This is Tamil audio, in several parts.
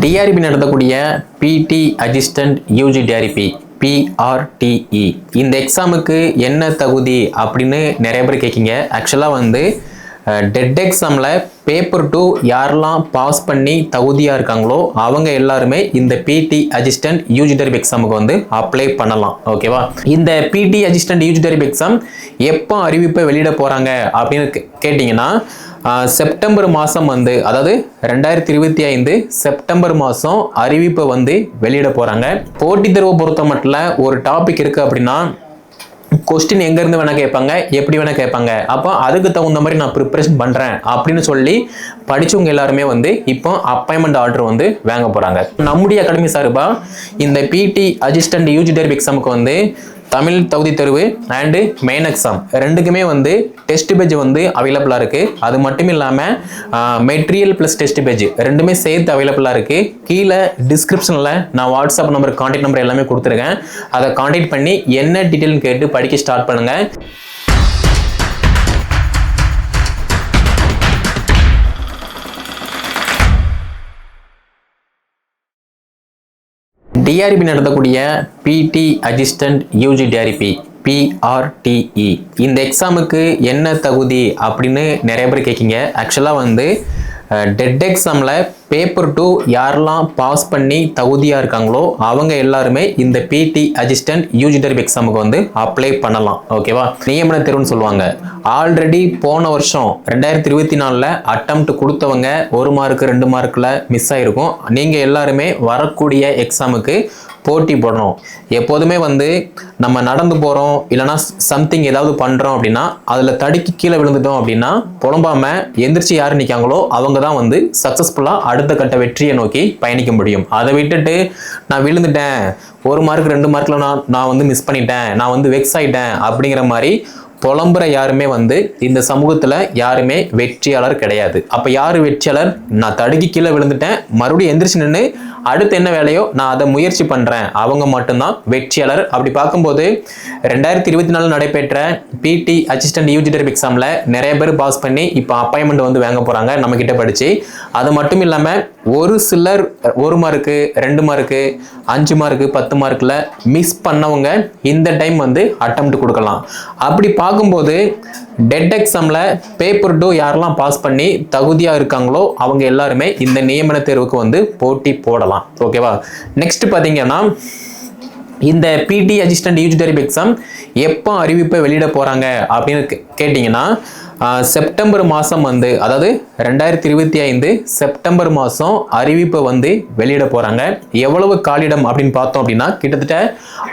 டிஆர்பி நடத்தக்கூடிய பிடி அசிஸ்டன்ட் யூஜி டிஆர்பி பிஆர்டிஇ இந்த எக்ஸாமுக்கு என்ன தகுதி அப்படின்னு நிறைய பேர் கேட்கிங்க ஆக்சுவலாக வந்து டெட் எக்ஸாமில் பேப்பர் டூ யாரெல்லாம் பாஸ் பண்ணி தகுதியாக இருக்காங்களோ அவங்க எல்லாருமே இந்த பிடி அசிஸ்டன்ட் யூஜி டெரிப் எக்ஸாமுக்கு வந்து அப்ளை பண்ணலாம். ஓகேவா இந்த பிடி அசிஸ்டன்ட் யூஜி டெரிப் எக்ஸாம் எப்போ அறிவிப்பை வெளியிட போகிறாங்க அப்படின்னு கே- கேட்டிங்கன்னா செப்டம்பர் மாதம் வந்து அதாவது ரெண்டாயிரத்தி இருபத்தி ஐந்து செப்டம்பர் மாதம் அறிவிப்பை வந்து வெளியிட போகிறாங்க போட்டித் தேர்வை பொறுத்த மட்டும் ஒரு டாபிக் இருக்குது அப்படின்னா கொஸ்டின் எங்கேருந்து வேணால் கேட்பாங்க எப்படி வேணால் கேட்பாங்க. அப்போ அதுக்கு தகுந்த மாதிரி நான் ப்ரிப்பரேஷன் பண்ணுறேன் அப்படின்னு சொல்லி படித்தவங்க எல்லாருமே வந்து இப்போ அப்பாயின்மெண்ட் ஆர்டர் வந்து வாங்க போகிறாங்க நம்முடைய அகாடமி சார்பாக இந்த பிடி அசிஸ்டன்ட் யூஜி டெர்ப் எக்ஸாமுக்கு வந்து தமிழ் தகுதி தேர்வு அண்டு மெயின் எக்ஸாம் ரெண்டுக்குமே வந்து டெஸ்ட் பேஜ் வந்து அவைலபிளாக இருக்குது அது மட்டும் இல்லாமல் மெட்டீரியல் ப்ளஸ் டெஸ்ட் பேஜ் ரெண்டுமே சேர்த்து அவைலபிளாக இருக்குது கீழே டிஸ்கிரிப்ஷனில் நான் வாட்ஸ்அப் நம்பர் கான்டாக்ட் நம்பர் எல்லாமே கொடுத்துருக்கேன். அதை கான்டாக்ட் பண்ணி என்ன டீட்டெயில்னு கேட்டு படிக்க ஸ்டார்ட் பண்ணுங்கள் டிஆர்பி நடத்தக்கூடிய பிடி அசிஸ்டன்ட் யூஜி டிஆர்பி பிஆர்டிஇ இந்த எக்ஸாமுக்கு என்ன தகுதி அப்படின்னு நிறைய பேர் கேட்கிங்க ஆக்சுவலாக வந்து டெட் எக்ஸாமில் பேப்பர் டூ யாரெல்லாம் பாஸ் பண்ணி தகுதியாக இருக்காங்களோ அவங்க எல்லாருமே இந்த பிடி அசிஸ்டன்ட் யூஜி எக்ஸாமுக்கு வந்து அப்ளை பண்ணலாம். ஓகேவா நியமன தேர்வுன்னு சொல்லுவாங்க. ஆல்ரெடி போன வருஷம் ரெண்டாயிரத்தி இருபத்தி நாலில் அட்டம் கொடுத்தவங்க ஒரு மார்க்கு ரெண்டு மார்க்கில் மிஸ் ஆகிருக்கும் நீங்கள் எல்லாருமே வரக்கூடிய எக்ஸாமுக்கு போட்டி போடணும். எப்போதுமே வந்து நம்ம நடந்து போகிறோம் இல்லைனா சம்திங் ஏதாவது பண்ணுறோம் அப்படின்னா அதில் தடுக்கி கீழே விழுந்துட்டோம் அப்படின்னா புலம்பாமல் எந்திரிச்சு யார் நிற்காங்களோ அவங்க தான் வந்து சக்ஸஸ்ஃபுல்லாக அடுத்த கட்ட வெற்றியை நோக்கி பயணிக்க முடியும். அதை விட்டுட்டு நான் விழுந்துட்டேன். ஒரு மார்க் ரெண்டு மார்க்கில் நான் நான் வந்து மிஸ் பண்ணிட்டேன். நான் வந்து வெக்ஸ் ஆயிட்டேன் அப்படிங்கிற மாதிரி புலம்புற யாருமே வந்து இந்த சமூகத்தில் யாருமே வெற்றியாளர் கிடையாது. அப்போ யார் வெற்றியாளர்? நான் தடுக்கி கீழே விழுந்துட்டேன். மறுபடியும் எந்திரிச்சு நின்று அடுத்து என்ன வேலையோ? நான் அதை முயற்சி பண்ணுறேன் அவங்க மட்டும்தான். வெற்றியாளர். அப்படி பார்க்கும்போது ரெண்டாயிரத்தி இருபத்தி நாலு நடைபெற்ற பிடி அசிஸ்டன்ட் யூஜி டெரிப் எக்ஸாமில் நிறைய பேர் பாஸ் பண்ணி இப்போ அப்பாயின்மெண்ட் வந்து வாங்க போகிறாங்க நம்மக்கிட்ட படித்து அது மட்டும் இல்லாமல் ஒரு சிலர் ஒரு மார்க்கு ரெண்டு மார்க்கு அஞ்சு மார்க்கு பத்து மார்க்கில் மிஸ் பண்ணவங்க இந்த டைம் வந்து அட்டம் கொடுக்கலாம். அப்படி பார்க்கும்போது டெட் எக்ஸாமில் பேப்பர் டூ யாரெல்லாம் பாஸ் பண்ணி தகுதியாக இருக்காங்களோ அவங்க எல்லாருமே இந்த நியமன தேர்வுக்கு வந்து போட்டி போடலாம். ஓகேவா நெக்ஸ்ட் பார்த்தீங்கன்னா இந்த பிடி அசிஸ்டன்ட் யூஜி டெரிப் எக்ஸாம் எப்போ அறிவிப்பை வெளியிட போகிறாங்க அப்படின்னு கே- கேட்டிங்கன்னா செப்டம்பர் மாதம் வந்து அதாவது ரெண்டாயிரத்தி இருபத்தி ஐந்து செப்டம்பர் மாதம் அறிவிப்பை வந்து வெளியிட போகிறாங்க எவ்வளவு காலிடம் அப்படின்னு பார்த்தோம் அப்படின்னா கிட்டத்தட்ட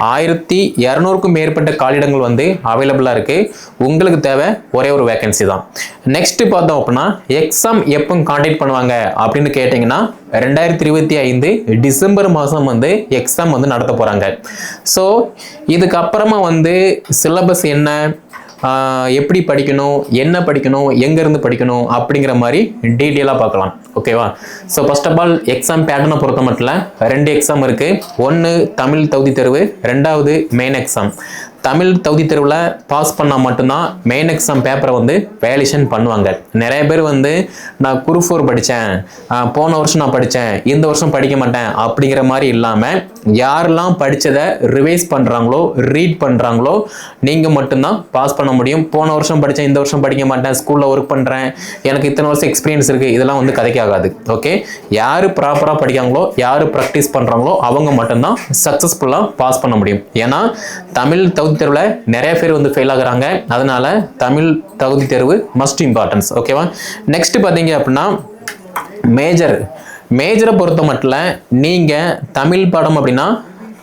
ஆயிரத்தி இரநூறுக்கும் மேற்பட்ட காலிடங்கள் வந்து அவைலபிளாக இருக்குது உங்களுக்கு தேவை ஒரே ஒரு வேகன்சி தான். நெக்ஸ்ட் பார்த்தோம் அப்படின்னா எக்ஸாம் எப்போ காண்டாக்ட் பண்ணுவாங்க அப்படின்னு கேட்டிங்கன்னா ரெண்டாயிரத்தி இருபத்தி ஐந்து டிசம்பர் மாதம் வந்து எக்ஸாம் வந்து நடத்த போகிறாங்க ஸோ இதுக்கப்புறமா வந்து சிலபஸ் என்ன? எப்படி படிக்கணும் என்ன படிக்கணும் எங்கேருந்து படிக்கணும் அப்படிங்கிற மாதிரி டீட்டெயிலாக பார்க்கலாம். ஓகேவா so first of all exam பேட்டர்னை பொறுத்த மட்டும் ரெண்டு எக்ஸாம் இருக்குது ஒன்று தமிழ் தகுதி தேர்வு ரெண்டாவது மெயின் எக்ஸாம் தமிழ் தகுதி தேர்வில் பாஸ் பண்ணால் மட்டும்தான் மெயின் எக்ஸாம் பேப்பரை வந்து வேலிஷன் பண்ணுவாங்க. நிறைய பேர் வந்து நான் குருஃபோர் படித்தேன் போன வருஷம் நான் படித்தேன் இந்த வருஷம் படிக்க மாட்டேன். அப்படிங்கிற மாதிரி இல்லாமல் யாரெல்லாம் படித்ததை ரிவைஸ் பண்ணுறாங்களோ ரீட் பண்ணுறாங்களோ நீங்கள் மட்டும்தான் பாஸ் பண்ண முடியும். போன வருஷம் படித்தேன் இந்த வருஷம் படிக்க மாட்டேன். ஸ்கூலில் ஒர்க் பண்ணுறேன் எனக்கு இத்தனை வருஷம் எக்ஸ்பீரியன்ஸ் இருக்குது இதெல்லாம் வந்து கதைக்காகாது ஓகே யார் ப்ராப்பராக படிக்காங்களோ யார் ப்ராக்டிஸ் பண்ணுறாங்களோ அவங்க மட்டும்தான் சக்ஸஸ்ஃபுல்லாக பாஸ் பண்ண முடியும். ஏன்னா தமிழ் தகுதி தேர்வில் நிறைய பேர் வந்து ஃபெயில் ஆகுறாங்க. அதனால தமிழ் தகுதி தேர்வு மஸ்ட் இம்பார்ட்டன்ஸ் ஓகேவா நெக்ஸ்ட் பார்த்தீங்க அப்படின்னா மேஜர் மேஜரை பொறுத்த மட்டும் நீங்கள் தமிழ் பாடம் அப்படின்னா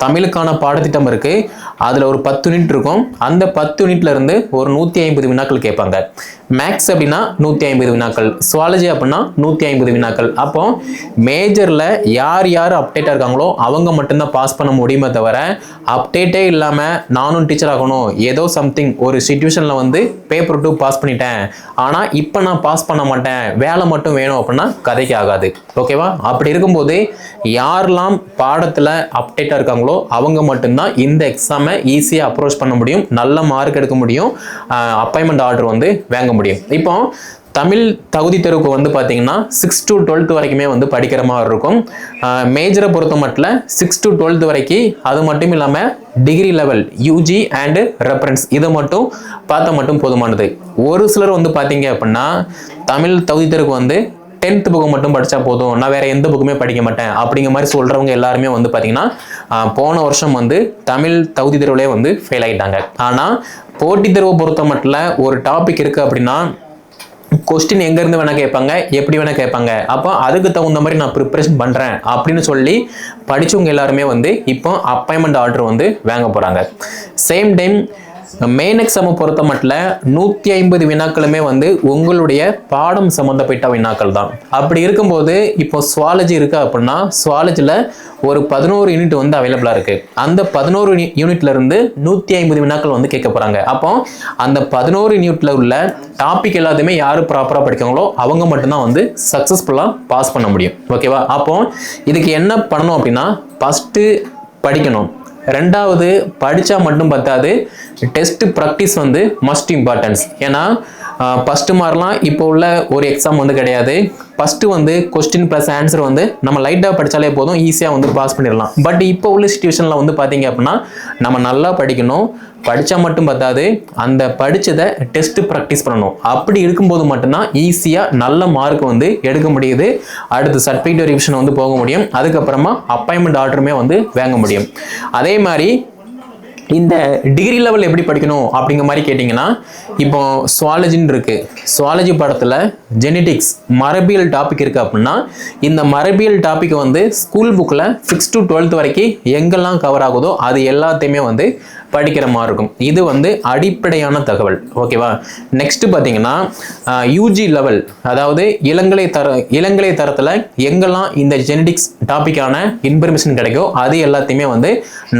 தமிழுக்கான பாடத்திட்டம் இருக்குது அதில் ஒரு பத்து யூனிட் இருக்கும். அந்த பத்து யூனிட்லேருந்து ஒரு நூற்றி ஐம்பது வினாக்கள் கேட்பாங்க. மேக்ஸ் அப்படின்னா நூற்றி ஐம்பது வினாக்கள். சுவாலஜி அப்படின்னா நூற்றி ஐம்பது வினாக்கள். அப்போ மேஜரில் யார் யார் அப்டேட்டாக இருக்காங்களோ அவங்க மட்டும்தான் பாஸ் பண்ண முடியுமே தவிர அப்டேட்டே இல்லாமல் நானும் டீச்சர் ஆகணும். ஏதோ சம்திங் ஒரு சுச்சுவேஷனில் வந்து பேப்பர் டூ பாஸ் பண்ணிட்டேன். ஆனால் இப்போ நான் பாஸ் பண்ண மாட்டேன். வேலை மட்டும் வேணும் அப்படின்னா கதைக்கு ஆகாது. ஓகேவா அப்படி இருக்கும்போது யாரெல்லாம் பாடத்தில் அப்டேட்டாக இருக்காங்களோ அவங்க மட்டும்தான் இந்த எக்ஸாமை ஈஸியாக அப்ரோச் பண்ண முடியும் நல்ல மார்க் எடுக்க முடியும் அப்பாயின்மெண்ட் ஆர்டர் வந்து வாங்க முடியும். இப்போ தமிழ் தகுதி தேர்வுக்கு வந்து பார்த்தீங்கன்னா சிக்ஸ் டு டுவெல்த் வரைக்குமே வந்து படிக்கிற மாதிரி இருக்கும். மேஜரை பொறுத்த மட்டும் சிக்ஸ் டு டுவெல்த் வரைக்கும் அது மட்டும் இல்லாமல் degree level UG and reference இதை மட்டும் பார்த்தா மட்டும் போதுமானது. ஒரு சிலர் வந்து பார்த்தீங்க அப்படின்னா தமிழ் தகுதி தேர்வுக்கு வந்து டென்த் புக்கு மட்டும் படித்தா போதும். நான் வேற எந்த புக்குமே படிக்க மாட்டேன். அப்படிங்கிற மாதிரி சொல்கிறவங்க எல்லாருமே வந்து பார்த்தீங்கன்னா போன வருஷம் வந்து தமிழ் தகுதி தேர்வுலேயே வந்து ஃபெயில் ஆகிட்டாங்க ஆனால் போட்டித் தேர்வை பொறுத்த மட்டும் ஒரு டாபிக் இருக்குது அப்படின்னா கொஸ்டின் எங்கேருந்து வேணால் கேட்பாங்க எப்படி வேணால் கேட்பாங்க. அப்போ அதுக்கு தகுந்த மாதிரி நான் ப்ரிப்பரேஷன் பண்ணுறேன் அப்படின்னு சொல்லி படித்தவங்க எல்லாருமே வந்து இப்போ அப்பாயின்மெண்ட் ஆர்டர் வந்து வாங்க போகிறாங்க சேம் டைம் மெயின் எக்ஸாமை பொறுத்த மட்டும் நூற்றி ஐம்பது வினாக்களுமே வந்து உங்களுடைய பாடம் சம்மந்தப்பட்ட வினாக்கள் தான். அப்படி இருக்கும்போது இப்போ சுவாலஜி இருக்குது அப்படின்னா சுவாலஜியில் ஒரு பதினோரு யூனிட் வந்து அவைலபிளாக இருக்குது அந்த பதினோரு யூனிட்ல இருந்து நூற்றி ஐம்பது வினாக்கள் வந்து கேட்க போகிறாங்க அப்போ அந்த பதினோரு யூனிட்ல உள்ள டாபிக் எல்லாத்தையுமே யார் ப்ராப்பராக படிக்கிறாங்களோ அவங்க மட்டும்தான் வந்து சக்ஸஸ்ஃபுல்லாக பாஸ் பண்ண முடியும். ஓகேவா அப்போ இதுக்கு என்ன பண்ணணும் அப்படின்னா ஃபஸ்ட்டு படிக்கணும். ரெண்டாவது படித்தா மட்டும் பத்தாது டெஸ்ட் ப்ராக்டிஸ் வந்து மஸ்ட் இம்பார்ட்டன்ஸ் ஏன்னா ஃபஸ்ட்டு மாதிரிலாம் இப்போ உள்ள ஒரு எக்ஸாம் வந்து கிடையாது. ஃபஸ்ட்டு வந்து கொஸ்டின் ப்ளஸ் ஆன்சர் வந்து நம்ம லைட்டாக படித்தாலே போதும் ஈஸியாக வந்து பாஸ் பண்ணிடலாம். பட் இப்போ உள்ள சுச்சுவேஷனில் வந்து பார்த்தீங்க அப்படின்னா நம்ம நல்லா படிக்கணும். படித்தா மட்டும் பத்தாது அந்த படித்ததை டெஸ்ட் ப்ராக்டிஸ் பண்ணணும். அப்படி இருக்கும்போது மட்டும்தான் ஈஸியாக நல்ல மார்க் வந்து எடுக்க முடியுது. அடுத்து சர்டிஃபிகேட் ரிவிஷன் வந்து போக முடியும். அதுக்கப்புறமா அப்பாயின்மெண்ட் ஆர்டருமே வந்து வாங்க முடியும். அதே மாதிரி இந்த டிகிரி லெவல் எப்படி படிக்கணும் அப்படிங்கிற மாதிரி கேட்டிங்கன்னா இப்போ சுவாலஜின்னு இருக்குது சுவாலஜி படத்தில் ஜெனடிக்ஸ் மரபியல் டாபிக் இருக்குது அப்படின்னா இந்த மரபியல் டாபிக் வந்து ஸ்கூல் புக்கில் சிக்ஸ் டு டுவெல்த் வரைக்கும் எங்கெல்லாம் கவர் ஆகுதோ அது எல்லாத்தையுமே வந்து படிக்கிற மாதிரி இருக்கும். இது வந்து அடிப்படையான தகவல். ஓகேவா நெக்ஸ்ட் பார்த்தீங்கன்னா யூஜி லெவல் அதாவது இளங்கலை தர இளங்கலை தரத்தில் எங்கெல்லாம் இந்த ஜெனடிக்ஸ் டாப்பிக்கான இன்ஃபர்மேஷன் கிடைக்கோ அது எல்லாத்தையுமே வந்து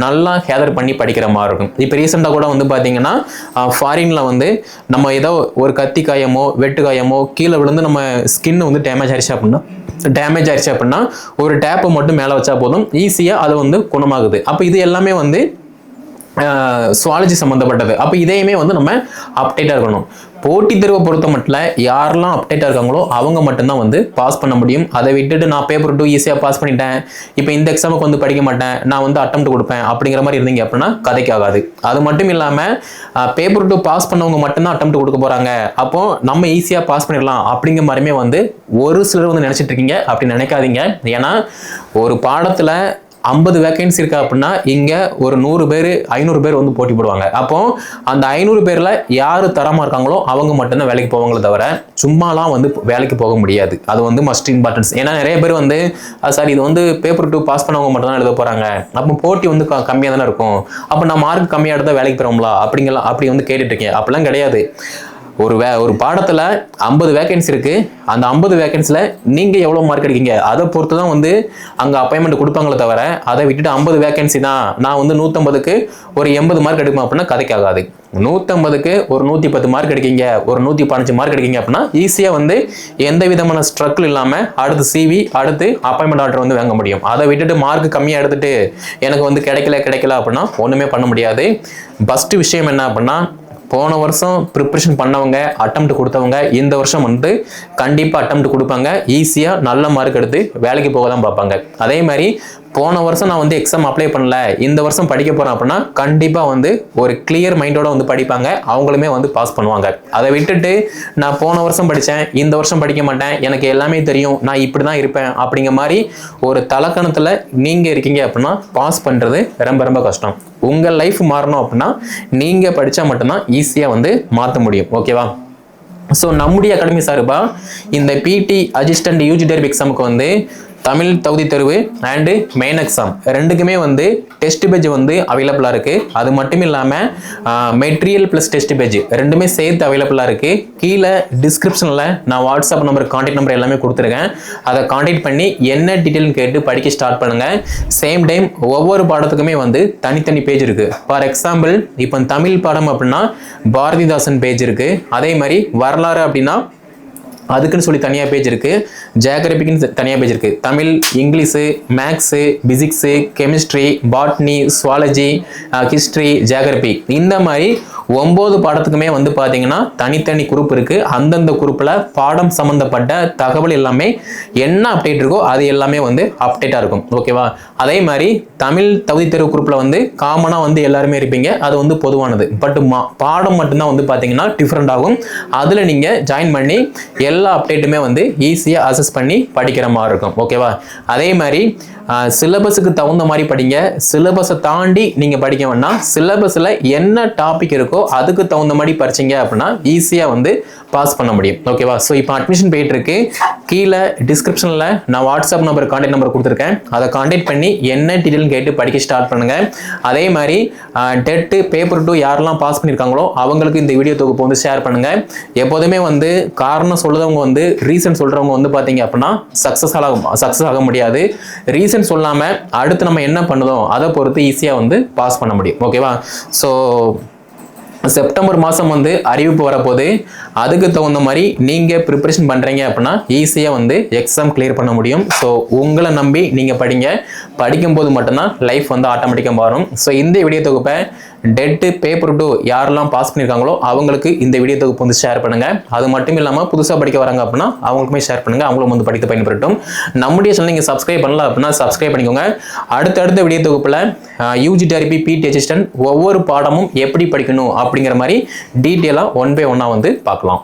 நல்லா கேதர் பண்ணி படிக்கிற மாதிரி இருக்கும். இப்போ ரீசெண்டாக கூட வந்து பார்த்தீங்கன்னா ஃபாரினில் வந்து நம்ம ஏதோ ஒரு கத்தி காயமோ வெட்டு காயமோ கீழே விழுந்து நம்ம ஸ்கின் வந்து டேமேஜ் ஆயிடுச்சு அப்படின்னா டேமேஜ் ஆயிடுச்சு அப்படின்னா ஒரு டேப்பை மட்டும் மேலே வச்சா போதும். ஈஸியாக அது வந்து குணமாகுது. அப்போ இது எல்லாமே வந்து சுவாலஜி சம்மந்தப்பட்டது அப்போ இதையுமே வந்து நம்ம அப்டேட்டாக இருக்கணும். போட்டித் தேர்வை பொறுத்த மட்டும் யாரெல்லாம் அப்டேட்டாக இருக்காங்களோ அவங்க மட்டும்தான் வந்து பாஸ் பண்ண முடியும். அதை விட்டுட்டு நான் பேப்பர் டூ ஈஸியாக பாஸ் பண்ணிட்டேன். இப்போ இந்த எக்ஸாமுக்கு வந்து படிக்க மாட்டேன். நான் வந்து அட்டம் கொடுப்பேன் அப்படிங்கிற மாதிரி இருந்தீங்க அப்படின்னா கதைக்கு ஆகாது அது மட்டும் இல்லாமல் பேப்பர் டூ பாஸ் பண்ணவங்க மட்டும்தான் அட்டம் கொடுக்க போகிறாங்க அப்போ நம்ம ஈஸியாக பாஸ் பண்ணிடலாம் அப்படிங்கிற மாதிரியுமே வந்து ஒரு சிலர் வந்து நினச்சிட்டு இருக்கீங்க. அப்படி நினைக்காதீங்க. ஏன்னா ஒரு பாடத்தில் ஐம்பது வேக்கன்சி இருக்கா அப்படின்னா இங்கே ஒரு நூறு பேர் ஐநூறு பேர் வந்து போட்டி போடுவாங்க. அப்போ அந்த ஐநூறு பேரில் யார் தரமாக இருக்காங்களோ அவங்க மட்டும்தான் வேலைக்கு போவாங்களே தவிர சும்மாலாம் வந்து வேலைக்கு போக முடியாது. அது வந்து மஸ்ட் இம்பார்ட்டன்ஸ் ஏன்னா நிறைய பேர் வந்து சார் இது வந்து பேப்பர் டூ பாஸ் பண்ணவங்க மட்டும் தான் எழுத போகிறாங்க அப்போ போட்டி வந்து கம்மியாக தானே இருக்கும். அப்போ நான் மார்க் கம்மியாக எடுத்தால் வேலைக்கு போகிறோம்ல அப்படிங்கலாம் அப்படி வந்து கேட்டுட்ருக்கேன் அப்படிலாம் கிடையாது. ஒரு வே ஒரு பாடத்தில் ஐம்பது வேகன்சி இருக்குது அந்த ஐம்பது வேகன்சியில் நீங்கள் எவ்வளோ மார்க் எடுக்கீங்க? அதை பொறுத்து தான் வந்து அங்கே அப்பாயின்மெண்ட் கொடுப்பாங்களே தவிர அதை விட்டுட்டு ஐம்பது வேகன்சி தான். நான் வந்து நூற்றம்பதுக்கு ஒரு எண்பது மார்க் எடுக்கணும் அப்படின்னா கதைக்காகாது. நூற்றம்பதுக்கு ஒரு நூற்றி பத்து மார்க் எடுக்கீங்க ஒரு நூற்றி பதினஞ்சு மார்க் எடுக்கீங்க அப்படின்னா ஈஸியாக வந்து எந்த விதமான ஸ்ட்ரகிள் இல்லாமல் அடுத்து சிவி அடுத்து அப்பாயின்மெண்ட் ஆர்டர் வந்து வாங்க முடியும். அதை விட்டுட்டு மார்க் கம்மியாக எடுத்துட்டு எனக்கு வந்து கிடைக்கல கிடைக்கல அப்படின்னா ஒன்றுமே பண்ண முடியாது. ஃபஸ்ட்டு விஷயம் என்ன அப்படின்னா போன வருஷம் ப்ரிப்ரேஷன் பண்ணவங்க அட்டம் கொடுத்தவங்க இந்த வருஷம் வந்து கண்டிப்பாக அட்டம் கொடுப்பாங்க. ஈஸியாக நல்ல மார்க் எடுத்து வேலைக்கு போக தான் பார்ப்பாங்க. அதே மாதிரி போன வருஷம் நான் வந்து எக்ஸாம் அப்ளை பண்ணல. இந்த வருஷம் படிக்க போகிறேன் அப்படின்னா கண்டிப்பாக வந்து ஒரு கிளியர் மைண்டோட வந்து படிப்பாங்க. அவங்களுமே வந்து பாஸ் பண்ணுவாங்க. அதை விட்டுட்டு நான் போன வருஷம் படித்தேன் இந்த வருஷம் படிக்க மாட்டேன். எனக்கு எல்லாமே தெரியும். நான் இப்படி தான் இருப்பேன் அப்படிங்கிற மாதிரி ஒரு தலக்கணத்தில் நீங்கள் இருக்கீங்க அப்படின்னா பாஸ் பண்ணுறது ரொம்ப ரொம்ப கஷ்டம். உங்கள் லைஃப் மாறணும் அப்படின்னா நீங்கள் படித்தா மட்டும்தான் ஈஸியாக வந்து மாற்ற முடியும். ஓகேவா ஸோ நம்முடைய அகாடமி சார்பா இந்த பிடி அசிஸ்டன்ட் யூஜி டெர்ப் எக்ஸாமுக்கு வந்து தமிழ் தகுதி தேர்வு அண்டு மெயின் எக்ஸாம் ரெண்டுக்குமே வந்து டெஸ்ட் பேஜ் வந்து அவைலபிளாக இருக்குது அது மட்டும் இல்லாமல் மெட்டீரியல் ப்ளஸ் டெஸ்ட் பேஜ் ரெண்டுமே சேர்த்து அவைலபிளாக இருக்குது கீழே டிஸ்கிரிப்ஷனில் நான் வாட்ஸ்அப் நம்பர் காண்டாக்ட் நம்பர் எல்லாமே கொடுத்துருக்கேன். அதை காண்டாக்ட் பண்ணி என்ன டீட்டெயில்னு கேட்டு படிக்க ஸ்டார்ட் பண்ணுங்கள் சேம் டைம் ஒவ்வொரு பாடத்துக்குமே வந்து தனித்தனி பேஜ் இருக்குது ஃபார் எக்ஸாம்பிள் இப்போ தமிழ் பாடம் அப்படின்னா பாரதிதாசன் பேஜ் இருக்குது அதே மாதிரி வரலாறு அப்படின்னா அதுக்குன்னு சொல்லி தனியாக பேஜ் இருக்குது ஜியாகிரபிக்குன்னு தனியாக பேஜ் இருக்குது Tamil English maths physics chemistry botany zoology history geography இந்த மாதிரி ஒம்பது பாடத்துக்குமே வந்து பார்த்தீங்கன்னா தனித்தனி குரூப் இருக்குது அந்தந்த குரூப்பில் பாடம் சம்மந்தப்பட்ட தகவல் எல்லாமே என்ன அப்டேட் இருக்கோ அது எல்லாமே வந்து அப்டேட்டாக இருக்கும். ஓகேவா அதே மாதிரி தமிழ் தகுதி தேர்வு குரூப்பில் வந்து காமனாக வந்து எல்லாருமே இருப்பீங்க. அது வந்து பொதுவானது. பட் மா பாடம் மட்டும்தான் வந்து பார்த்தீங்கன்னா டிஃப்ரெண்ட் ஆகும். அதில் நீங்கள் ஜாயின் பண்ணி எல்லா அப்டேட்டுமே வந்து ஈஸியாக அசஸ் பண்ணி படிக்கிற மாதிரி இருக்கும். ஓகேவா அதே மாதிரி சிலபஸுக்கு தகுந்த மாதிரி படிங்க. சிலபஸை தாண்டி நீங்கள் படிக்க வேணாம். சிலபஸில் என்ன டாபிக் இருக்கோ அதுக்கு தகுந்த மாதிரி படிச்சீங்க அப்படின்னா ஈஸியாக வந்து பாஸ் பண்ண முடியும். ஓகேவா ஸோ இப்போ அட்மிஷன் போயிட்டு இருக்கு. கீழே டிஸ்கிரிப்ஷனில் நான் வாட்ஸ்அப் நம்பர் கான்டாக்ட் நம்பர் கொடுத்துருக்கேன். அதை கான்டாக்ட் பண்ணி என்ன டீட்டெயில் கேட்டு படிக்க ஸ்டார்ட் பண்ணுங்க. அதே மாதிரி டெட்டு பேப்பர் டூ யாரெல்லாம் பாஸ் பண்ணியிருக்காங்களோ அவங்களுக்கு இந்த வீடியோ தொகுப்பு வந்து ஷேர் பண்ணுங்க. எப்போதுமே வந்து காரணம் சொல்லுறவங்க வந்து ரீசன் சொல்றவங்க வந்து பார்த்தீங்க அப்படின்னா சக்ஸஸ் ஆக சக்ஸஸ் ஆக முடியாது. ரீசன் சொல்லாமல் அடுத்து நம்ம என்ன பண்ணுதோ அதை பொறுத்து ஈஸியாக வந்து பாஸ் பண்ண முடியும். ஓகேவா ஸோ செப்டம்பர் மாதம் வந்து அறிவிப்பு வரப்போகுது. அதுக்கு தகுந்த மாதிரி நீங்கள் ப்ரிப்பரேஷன் பண்ணுறீங்க அப்படின்னா ஈஸியாக வந்து எக்ஸாம் கிளியர் பண்ண முடியும். ஸோ உங்களை நம்பி நீங்கள் படிங்க. படிக்கும்போது மட்டும்தான் லைஃப் வந்து ஆட்டோமேட்டிக்காக மாறும். ஸோ இந்த வீடியோ தொகுப்பை டெட்டு பேப்பர் டூ யாரெல்லாம் பாஸ் பண்ணியிருக்காங்களோ அவங்களுக்கு இந்த வீடியோ தொகுப்பு வந்து ஷேர் பண்ணுங்கள் அது மட்டும் இல்லாமல் புதுசாக படிக்க வராங்க அப்படின்னா அவங்களுக்குமே ஷேர் பண்ணுங்கள் அவங்களும் வந்து படித்து பயன்படுத்தும் நம்முடைய சேனல் நீங்கள் சப்ஸ்கிரைப் பண்ணல அப்படின்னா சப்ஸ்கிரைப் பண்ணிக்கோங்க. அடுத்தடுத்த வீடியோ தொகுப்பில் யூஜி டெரிபி பிடி அசிஸ்டன்ட் ஒவ்வொரு பாடமும் எப்படி படிக்கணும் அப்படிங்கிற மாதிரி டீட்டெயிலாக ஒன் பை ஒன்னாக வந்து பார்க்கலாம்.